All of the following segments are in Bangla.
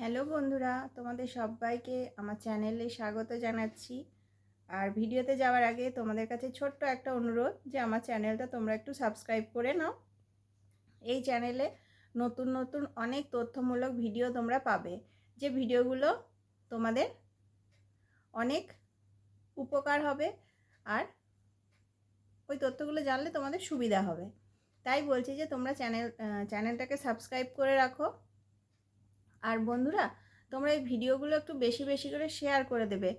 হ্যালো বন্ধুরা, তোমাদের সবাইকে আমার চ্যানেলে স্বাগত জানাচ্ছি। আর ভিডিওতে যাওয়ার আগে তোমাদের কাছে ছোট্ট একটা অনুরোধ যে আমার চ্যানেলটা তোমরা একটু সাবস্ক্রাইব করে নাও। এই চ্যানেলে নতুন নতুন অনেক তথ্যমূলক ভিডিও তোমরা পাবে, যে ভিডিওগুলো তোমাদের অনেক উপকার হবে আর ওই তথ্যগুলো জানলে তোমাদের সুবিধা হবে। তাই বলছি যে তোমরা চ্যানেল চ্যানেলটাকে সাবস্ক্রাইব করে রাখো। আর বন্ধুরা, তোমরা এই ভিডিওগুলো একটু বেশি বেশি করে শেয়ার করে দেবে,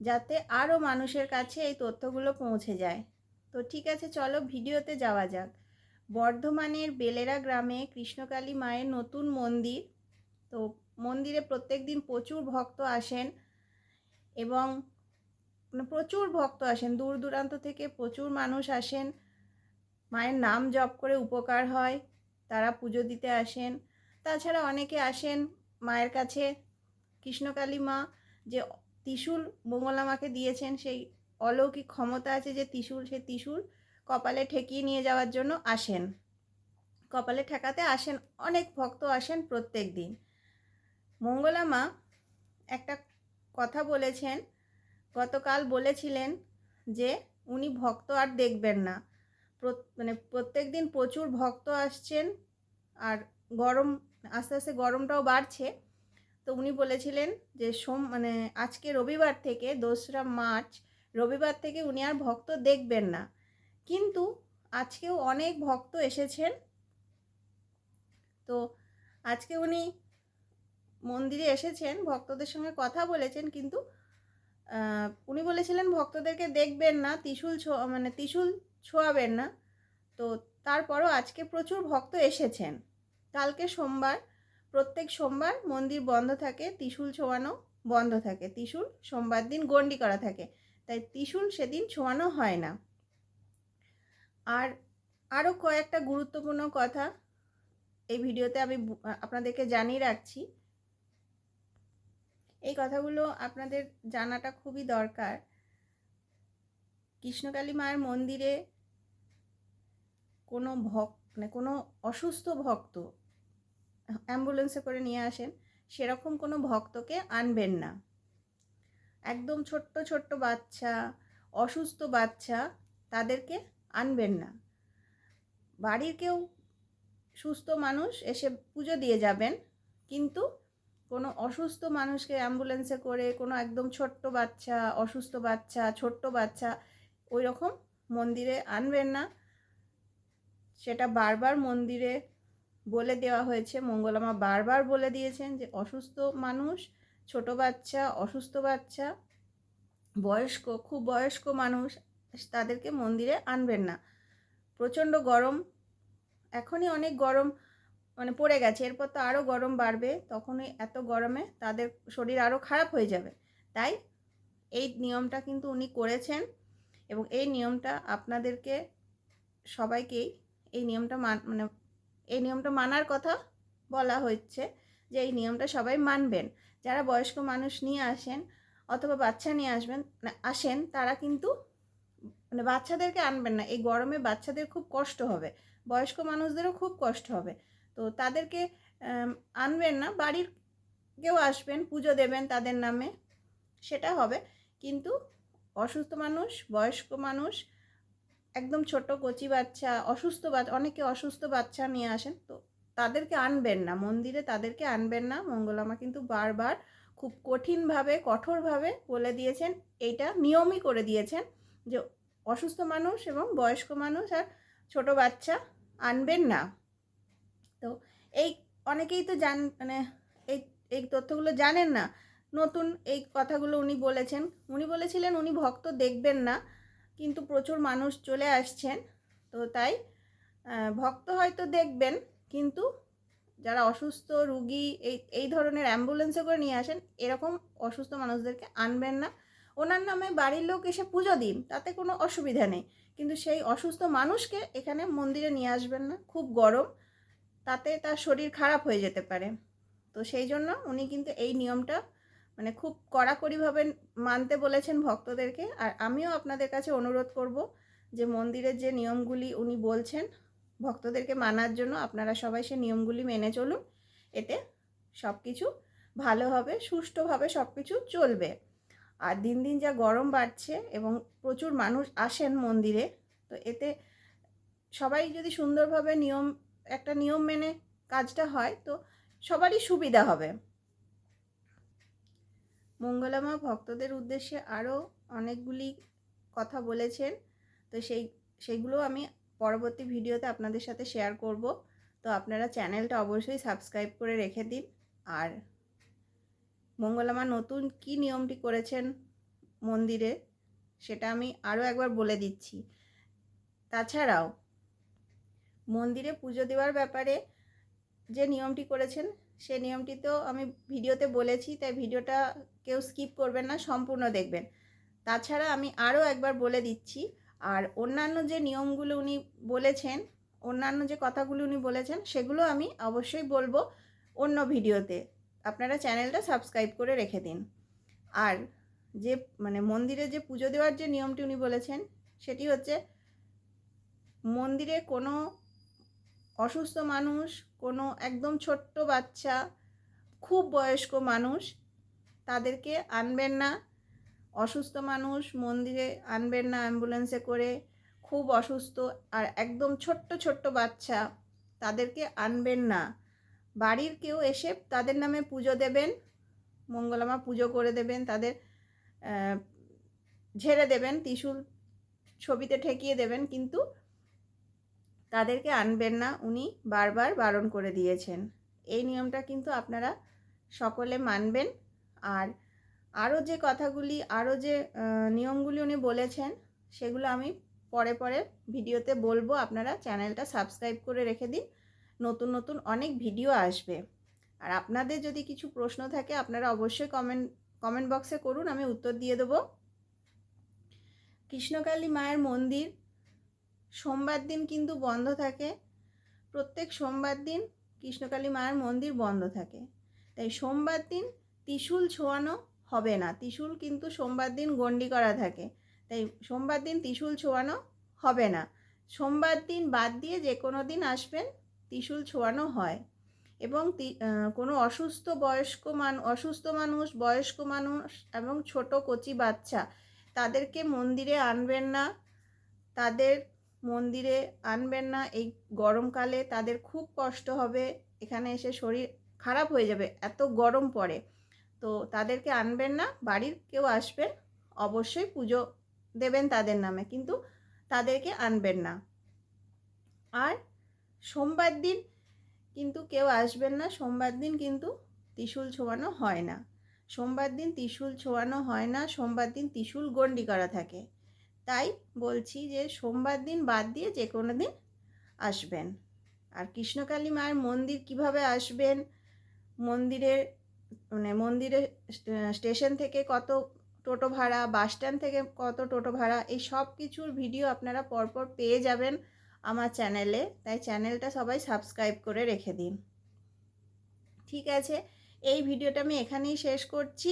যাতে আরও মানুষের কাছে এই তথ্যগুলো পৌঁছে যায়। তো ঠিক আছে, চলো ভিডিওতে যাওয়া যাক। বর্ধমানের বেলেরা গ্রামে কৃষ্ণকালী মায়ের নতুন মন্দির। তো মন্দিরে প্রত্যেক দিন প্রচুর ভক্ত আসেন এবং মানে প্রচুর ভক্ত আসেন। দূর দূরান্ত থেকে প্রচুর মানুষ আসেন। মায়ের নাম জপ করে উপকার হয়। তারা পুজো দিতে আসেন। তাছাড়া অনেকে আসেন মায়ের কাছে কৃষ্ণকালী মা যে ত্রিশূল মঙ্গলা মাকে দিয়েছেন, সেই অলৌকিক ক্ষমতা আছে যে ত্রিশূল, সেই ত্রিশূল কপালে ঠেকিয়ে নিয়ে যাওয়ার জন্য আসেন। কপালে ঠেকাতে আসেন, অনেক ভক্ত আসেন প্রত্যেক দিন। মঙ্গলা মা একটা কথা বলেছেন, গতকাল বলেছিলেন যে উনি ভক্ত আর দেখবেন না। মানে প্রত্যেক দিন প্রচুর ভক্ত আসছেন আর গরম আস্তে আস্তে গরমটাও বাড়ছে। তো উনি বলেছিলেন যে সোম মানে আজকে রবিবার থেকে দোসরা মার্চ, রবিবার থেকে উনি আর ভক্ত দেখবেন না। কিন্তু আজকেও অনেক ভক্ত এসেছেন। তো আজকে উনি মন্দিরে এসেছেন, ভক্তদের সঙ্গে কথা বলেছেন, কিন্তু উনি বলেছিলেন ভক্তদেরকে দেখবেন না, ত্রিশুল মানে ত্রিশুল ছোঁয়াবেন না। তো তারপরও আজকে প্রচুর ভক্ত এসেছেন। কালকে সোমবার, প্রত্যেক সোমবার মন্দির বন্ধ থাকে, ত্রিশূল ছোঁয়ানো বন্ধ থাকে। ত্রিশূল সোমবার দিন গণ্ডি করা থাকে। তাই ত্রিশুল সেদিন ছোঁয়ানো হয় না। আর আরও কয়েকটা গুরুত্বপূর্ণ কথা এই ভিডিওতে আমি আপনাদেরকে জানিয়ে রাখছি। এই কথাগুলো আপনাদের জানাটা খুবই দরকার। কৃষ্ণকালী মায়ের মন্দিরে কোনো ভক্ত মানে কোনো অসুস্থ ভক্ত অ্যাম্বুলেন্সে করে নিয়ে আসেন, সেরকম কোনো ভক্তকে আনবেন না। একদম ছোট্ট ছোট্ট বাচ্চা, অসুস্থ বাচ্চা তাদেরকে আনবেন না। বাড়ির কেউ সুস্থ মানুষ এসে পুজো দিয়ে যাবেন, কিন্তু কোনো অসুস্থ মানুষকে অ্যাম্বুলেন্সে করে, কোনো একদম ছোট্ট বাচ্চা, অসুস্থ বাচ্চা, ছোট্ট বাচ্চা ওই রকম মন্দিরে আনবেন না। সেটা বারবার মন্দিরে বলে দেওয়া হয়েছে। মঙ্গলামা বারবার বলে দিয়েছেন যে, অসুস্থ মানুষ, ছোট বাচ্চা, অসুস্থ বাচ্চা, বয়স্ক, খুব বয়স্ক মানুষ, তাদেরকে মন্দিরে আনবেন না। প্রচণ্ড গরম, এখনই অনেক গরম মানে পড়ে গেছে। এরপর তো আরও গরম বাড়বে, তখনই এত গরমে তাদের শরীর আরও খারাপ হয়ে যাবে। তাই এই নিয়মটা কিন্তু উনি করেছেন এবং এই নিয়মটা আপনাদেরকে সবাইকেই এই নিয়মটা মান মানে এই নিয়মটা মানার কথা বলা হচ্ছে যে এই নিয়মটা সবাই মানবেন। যারা বয়স্ক মানুষ নিয়ে আসেন অথবা বাচ্চা নিয়ে আসবেন আসেন, তারা কিন্তু মানে বাচ্চাদেরকে আনবেন না। এই গরমে বাচ্চাদের খুব কষ্ট হবে, বয়স্ক মানুষদেরও খুব কষ্ট হবে। তো তাদেরকে আনবেন না, বাড়ির কেউ আসবেন, পুজো দেবেন তাদের নামে, সেটা হবে। কিন্তু অসুস্থ মানুষ, বয়স্ক মানুষ একদম ছোট কচি বাচ্চা, অসুস্থ বাচ্চা, অনেকে অসুস্থ বাচ্চা নিয়ে আসেন, তো তাদেরকে আনবেন না। মন্দিরে তাদেরকে আনবেন না। মঙ্গলামা কিন্তু বারবার খুব কঠিনভাবে, কঠোরভাবে বলে দিয়েছেন। এইটা নিয়মই করে দিয়েছেন যে অসুস্থ মানুষ এবং বয়স্ক মানুষ আর ছোট বাচ্চা আনবেন না। তো এই অনেকেই তো জান মানে এই এই তথ্যগুলো জানেন না। নতুন এই কথাগুলো উনি বলেছেন। উনি বলেছিলেন, উনি ভক্ত দেখবেন না। কিন্তু প্রচুর মানুষ চলে আসছেন। তো তাই ভক্ত হয়তো দেখবেন, কিন্তু যারা অসুস্থ, রুগী, এই এই ধরনের অ্যাম্বুলেন্সে করে নিয়ে আসেন, এরকম অসুস্থ মানুষদেরকে আনবেন না। ওনার নামে বাড়ির লোক এসে পুজো দিন, তাতে কোনো অসুবিধা নেই। কিন্তু সেই অসুস্থ মানুষকে এখানে মন্দিরে নিয়ে আসবেন না, খুব গরম, তাতে তার শরীর খারাপ হয়ে যেতে পারে। তো সেই জন্য উনি কিন্তু এই নিয়মটা মানে খুব কড়াকড়িভাবে মানতে বলেছেন ভক্তদেরকে। আর আমিও আপনাদের কাছে অনুরোধ করব যে মন্দিরের যে নিয়মগুলি উনি বলছেন ভক্তদেরকে মানার জন্য আপনারা সবাই সে নিয়মগুলি মেনে চলুন। এতে সব কিছু ভালো হবে, সুষ্ঠুভাবে সব কিছু চলবে। আর দিন দিন যা গরম বাড়ছে এবং প্রচুর মানুষ আসেন মন্দিরে, তো এতে সবাই যদি সুন্দরভাবে নিয়ম, একটা নিয়ম মেনে কাজটা হয়, তো সবারই সুবিধা হবে। মঙ্গলামা ভক্তদের উদ্দেশ্যে আরও অনেকগুলি কথা বলেছেন। তো সেই সেইগুলো আমি পরবর্তী ভিডিওতে আপনাদের সাথে শেয়ার করব। তো আপনারা চ্যানেলটা অবশ্যই সাবস্ক্রাইব করে রেখে দিন। আর মঙ্গলামা নতুন কি নিয়মটি করেছেন মন্দিরে, সেটা আমি আরও একবার বলে দিচ্ছি। তাছাড়াও মন্দিরে পুজো দেওয়ার ব্যাপারে যে নিয়মটি করেছেন, সে নিয়মটি তো আমি ভিডিওতে বলেছি, তাই ভিডিওটা কেউ স্কিপ করবেন না, সম্পূর্ণ দেখবেন। তাছাড়া আমি আরও একবার বলে দিচ্ছি, আর অন্যান্য যে নিয়মগুলো উনি বলেছেন, অন্যান্য যে কথাগুলো উনি বলেছেন, সেগুলো আমি অবশ্যই বলব অন্য ভিডিওতে। আপনারা চ্যানেলটা সাবস্ক্রাইব করে রেখে দিন। আর যে মানে মন্দিরে যে পুজো দেওয়ার যে নিয়মটি উনি বলেছেন, সেটি হচ্ছে মন্দিরে কোনো অসুস্থ মানুষ, কোনো একদম ছোট্ট বাচ্চা, খুব বয়স্ক মানুষ, তাদেরকে আনবেন না। অসুস্থ মানুষ মন্দিরে আনবেন না অ্যাম্বুলেন্সে করে, খুব অসুস্থ আর একদম ছোট্ট ছোট্ট বাচ্চা, তাদেরকে আনবেন না। বাড়ির কেউ এসে তাদের নামে পুজো দেবেন, মঙ্গলামা পুজো করে দেবেন, তাদের ঝেড়ে দেবেন, ত্রিশূল ছবিতে ঠেকিয়ে দেবেন, কিন্তু তাদেরকে আনবেন না, উনি বারবার বারণ করে দিয়েছেন। এই নিয়মটা কিন্তু আপনারা সকলে মানবেন। আর আরও যে কথাগুলি, আরও যে নিয়মগুলি উনি বলেছেন, সেগুলো আমি পরে পরে ভিডিওতে বলব। আপনারা চ্যানেলটা সাবস্ক্রাইব করে রেখে দিন। নতুন নতুন অনেক ভিডিও আসবে। আর আপনাদের যদি কিছু প্রশ্ন থাকে, আপনারা অবশ্যই কমেন্ট কমেন্ট বক্সে করুন, আমি উত্তর দিয়ে দেবো। কৃষ্ণকালী মায়ের মন্দির সোমবার দিন কিন্তু বন্ধ থাকে। প্রত্যেক সোমবার দিন কৃষ্ণকালী মায়ের মন্দির বন্ধ থাকে। তাই সোমবার দিন ত্রিশূল ছোঁয়ানো হবে না। ত্রিশূল কিন্তু সোমবার দিন গণ্ডি করা থাকে। তাই সোমবার দিন ত্রিশূল ছোঁয়ানো হবে না। সোমবার দিন বাদ দিয়ে যে কোনো দিন আসবেন, ত্রিশূল ছোঁয়ানো হয়। এবং কোনো অসুস্থ বয়স্ক মান, অসুস্থ মানুষ, বয়স্ক মানুষ এবং ছোট কচি বাচ্চা তাদেরকে মন্দিরে আনবেন না। তাদের মন্দিরে আনবেন না, এই গরমকালে তাদের খুব কষ্ট হবে, এখানে এসে শরীর খারাপ হয়ে যাবে, এত গরম পড়ে। তো তাদেরকে আনবেন না, বাড়ির কেউ আসবেন অবশ্যই পুজো দেবেন তাদের নামে, কিন্তু তাদেরকে আনবেন না। আর সোমবার দিন কিন্তু কেউ আসবেন না, সোমবার দিন কিন্তু ত্রিশূল ছোঁয়ানো হয় না। সোমবার দিন ত্রিশূল ছোঁয়ানো হয় না, সোমবার দিন ত্রিশূল গণ্ডি করা থাকে। তাই বলছি যে সোমবার দিন বাদ দিয়ে যে কোনো দিন আসবেন। আর কৃষ্ণকালী মায়ের মন্দির কীভাবে আসবেন? মন্দিরের মানে মন্দিরের স্টেশন থেকে কত টোটো ভাড়া, বাস স্ট্যান্ড থেকে কত টোটো ভাড়া, এই সব কিছুর ভিডিও আপনারা পরপর পেয়ে যাবেন আমার চ্যানেলে। তাই চ্যানেলটা সবাই সাবস্ক্রাইব করে রেখে দিন। ঠিক আছে, এই ভিডিওটা আমি এখানেই শেষ করছি।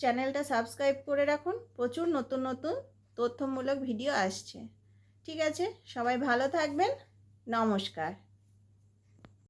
চ্যানেলটা সাবস্ক্রাইব করে রাখুন। প্রচুর নতুন নতুন তথ্যমূলক ভিডিও আসছে। ঠিক আছে? সবাই ভালো থাকবেন। নমস্কার।